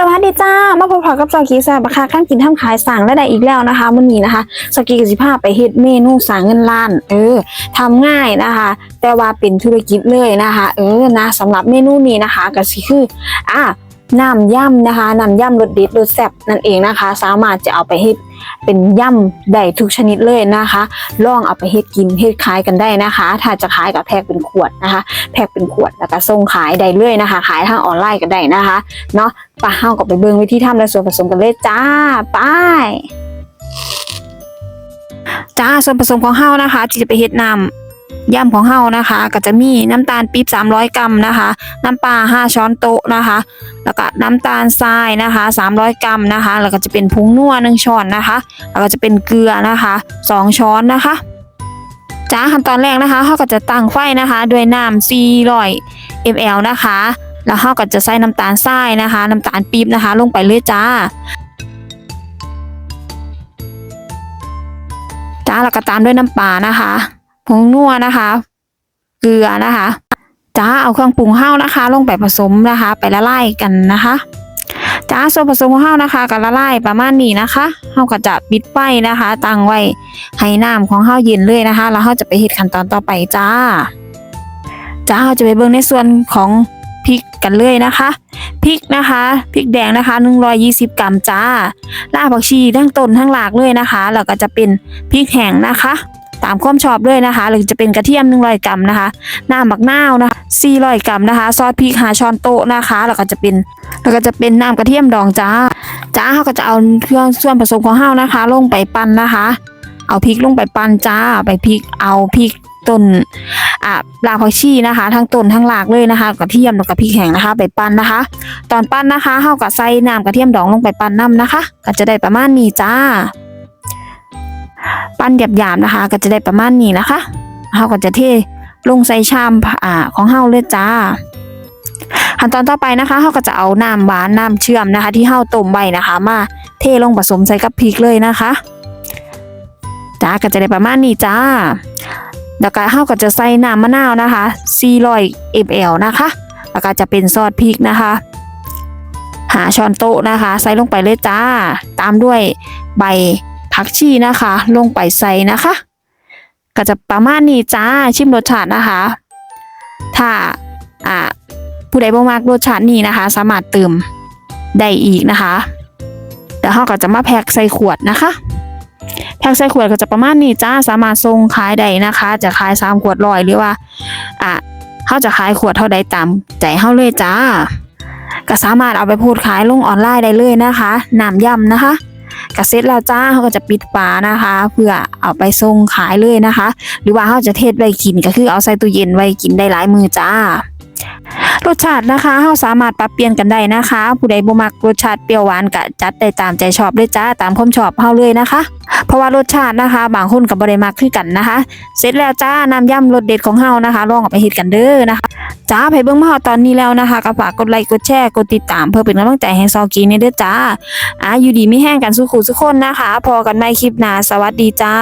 สวัสดีจ้า มาพบกับสกีสาบค่ะข้างกินทำขายสั่งได้อีกแล้วนะคะมันนี้นะคะสกีกับสิภาไปเฮ็ดเมนูสั่งเงินล้าน เออทำง่ายนะคะ แต่ว่าเป็นธุรกิจเลยนะคะ เออนะสำหรับเมนูนี้นะคะก็คืออ่า น้ำย่ำนะคะน้ำย่ำรสเด็ดรสแซ่บนั่นเองนะคะ สามารถจะเอาไปเฮ็ดเป็นย่ำได้ทุกชนิดเลยนะคะลองเอาไปเฮ็ดกินเฮ็ดขายกันได้นะคะ ถ้าจะขายกับแพ็คเป็นขวดนะคะ แพ็คเป็นขวดแล้วก็ส่งขายได้เลยนะคะ ขายทางออนไลน์ก็ได้นะคะเนาะปะเฮาก็ไปเบิ่งวิธีทำและส่วนผสมกันเลยจ้าไปจ้าส่วนผสมของเฮานะคะที่จะไปเฮ็ดน้ำ ย่ำของเฮานะคะ ก็จะมีน้ำตาลปี๊บ300 กรัมนะคะ น้ำปลา5 ช้อนโต๊ะนะคะ แล้วก็น้ำตาลทรายนะคะ 300 กรัมนะคะ แล้วก็จะเป็นผงนัว1ช้อนนะคะ แล้วก็จะเป็นเกลือนะคะ 2 ช้อนนะคะจ้าขั้นตอนแรกนะคะเฮาก็จะตั้งไฟนะคะด้วยน้ำ400 ml นะคะ แล้วเราก็จะใส่น้ำตาลทรายนะคะ น้ำตาลปี๊บนะคะ ลงไปเลยจ้าจ้าแล้วก็ตามด้วยน้ำปลานะคะ ผงนัวนะคะ เกลือนะคะ จ้าเอาเครื่องปรุงข้าวนะคะ ลงไปผสมนะคะ ไปละลายกันนะคะจ้าส่วนผสมของข้าวนะคะก็ละลายประมาณนี้นะคะข้าวก็จะปิดไฟนะคะ ตั้งไว้ให้น้ำของข้าวเย็นเลยนะคะ แล้วข้าวจะไปเฮ็ดขั้นตอนต่อไปจ้า จ้าเราจะไปเบิ่งในส่วนของพริกกันเลยนะคะพริกนะคะพริกแดงนะคะ 120 กรัมจ้ารากผักชีทั้งต้นทั้งหลากเลยนะคะแล้วก็จะเป็นพริกแห้งนะคะ ตามความชอบด้วยนะคะ หรือจะเป็นกระเทียม100กรัมนะคะน้ำมักนาวนะคะ400กรัมนะคะ ซอสพริก5ช้อนโต๊ะนะคะ แล้วก็จะเป็นแล้วก็จะเป็นน้ำกระเทียมดองจ้าจ้าเขาก็จะเอาเครื่องส่วนผสมของเฮานะคะ ลงไปปั้นนะคะ เอาพริกลงไปปั้นจ้าไปพริกเอาพริกต้นอ่ารากผักชีนะคะ ทั้งต้นทั้งหลากเลยนะคะกระเทียมแล้วก็พริกแห้งนะคะ ไปปั้นนะคะ ตอนปั้นนะคะเฮาก็ใส่น้ำกระเทียมดองลงไปปั้นน้ำนะคะ ก็จะได้ประมาณนี้จ้า ปั้นหยาบๆนะคะ ก็จะได้ประมาณนี้นะคะเฮาก็จะเทลงใส่ชามอ่าของเฮาเลยจ้า ขั้นตอนต่อไปนะคะเฮาก็จะเอาน้ำหวานน้ำเชื่อมนะคะ ที่เฮาต้มไว้นะคะ มาเทลงผสมใส่กับพริกเลยนะคะจ้าก็จะได้ประมาณนี้จ้าแล้วก็เฮาก็จะใส่น้ำมะนาวนะคะ400 ml นะคะ แล้วก็จะเป็นซอสพริกนะคะ หาช้อนโต๊ะนะคะ ใส่ลงไปเลยจ้า ตามด้วยใบ ผักชีนะคะ ลงไปใส่นะคะ ก็จะประมาณนี้จ้าชิมรสชาตินะคะ ถ้าอ่าผู้ใดบ่มักรสชาตินี้นะคะ สามารถเติมได้อีกนะคะเดี๋ยวเราก็จะมาแพ็คใส่ขวดนะคะ แพ็คใส่ขวดก็จะประมาณนี้จ้าสามารถส่งขายได้นะคะ จะขายสามขวดร้อยหรือว่าอะเขาจะขายขวดเท่าใดตามใจเฮาเลยจ้า ก็สามารถเอาไปพูดขายลงออนไลน์ได้เลยนะคะน้ำยำนะคะ กระเซ็ตแล้วจ้าเขาก็จะปิดฝานะคะ เพื่อเอาไปส่งขายเลยนะคะ หรือว่าเขาจะเทศไว้กินก็คือเอาใส่ตู้เย็นไว้กินได้หลายมือจ้า รสชาตินะคะเราสามารถปรับเปลี่ยนกันได้นะคะ ผู้ใดบ่มักรสชาติเปรี้ยวหวานก็จัดได้ตามใจชอบเลยจ้าตามความชอบเฮาเลยนะคะ เพราะว่ารสชาตินะคะ บางคนก็บ่ได้มักคือกันนะคะ เสร็จแล้วจ้าน้ำยำรสเด็ดของเฮานะคะ ลองเอาไปเฮ็ดกันเด้อนะคะจ้าไปเบิ่งมาฮอตอนนี้แล้วนะคะก็ฝากกดไลค์กดแชร์กดติดตามเพื่อเป็นกำลังใจให้ซอกีนี่เด้อจ้าอะอยู่ดีไม่แห้งกันสุขุสุขคนนะคะ พอกันใหม่คลิปหน้าสวัสดีจ้า